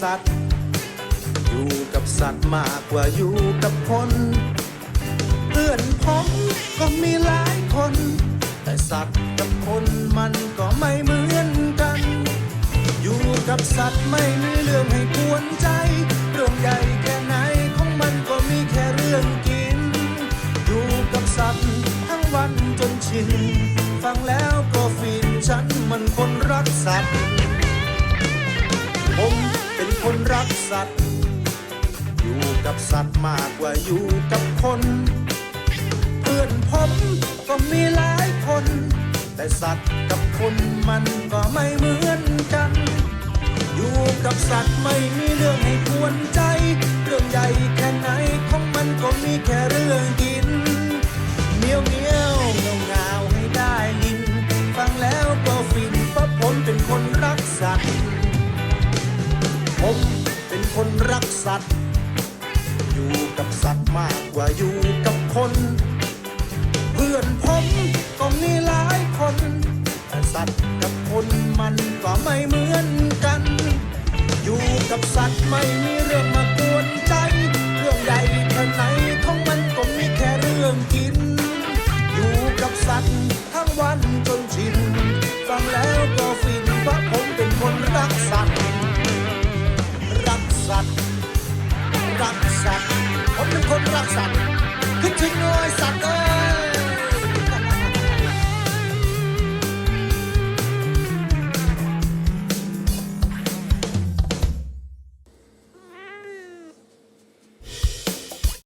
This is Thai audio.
สัตว์ อยู่กับสัตว์มากกว่าอยู่กับคนเพื่อนผมก็มีหลายคน แต่สัตว์กับคนมันก็ไม่เหมือนกัน อยู่กับสัตว์ไม่มีเรื่องให้กวนใจ เรื่องใหญ่แค่ไหนของมันก็มีแค่เรื่องกิน อยู่กับสัตว์ทั้งวันจนชิน ฟังแล้วก็ฟินฉันมันคนรักสัตว์ สัตว์ อยู่กับสัตว์มากกว่าอยู่กับคน เพื่อนผมก็มีหลายคน แต่สัตว์กับคนมันก็ไม่เหมือนกัน อยู่กับสัตว์ไม่มีเรื่องให้กวนใจ เรื่องใหญ่แค่ไหนของมันก็มีแค่เรื่องกินเหนียวเหนียวเงาเงาให้ได้ยินฟังแล้วก็ฟินเพราะผมเป็นคนรักสัตว์ผม สัตว์ อยู่กับสัตว์มากกว่าอยู่กับคน เพื่อนผมก็มีหลายคน แต่สัตว์กับคนมันก็ไม่เหมือนกัน อยู่กับสัตว์ไม่มีเรื่องมากวนใจ เรื่องใหญ่แค่ไหนของมันก็มีแค่เรื่องกิน อยู่กับสัตว์ทั้งวันจนชินฟังแล้ว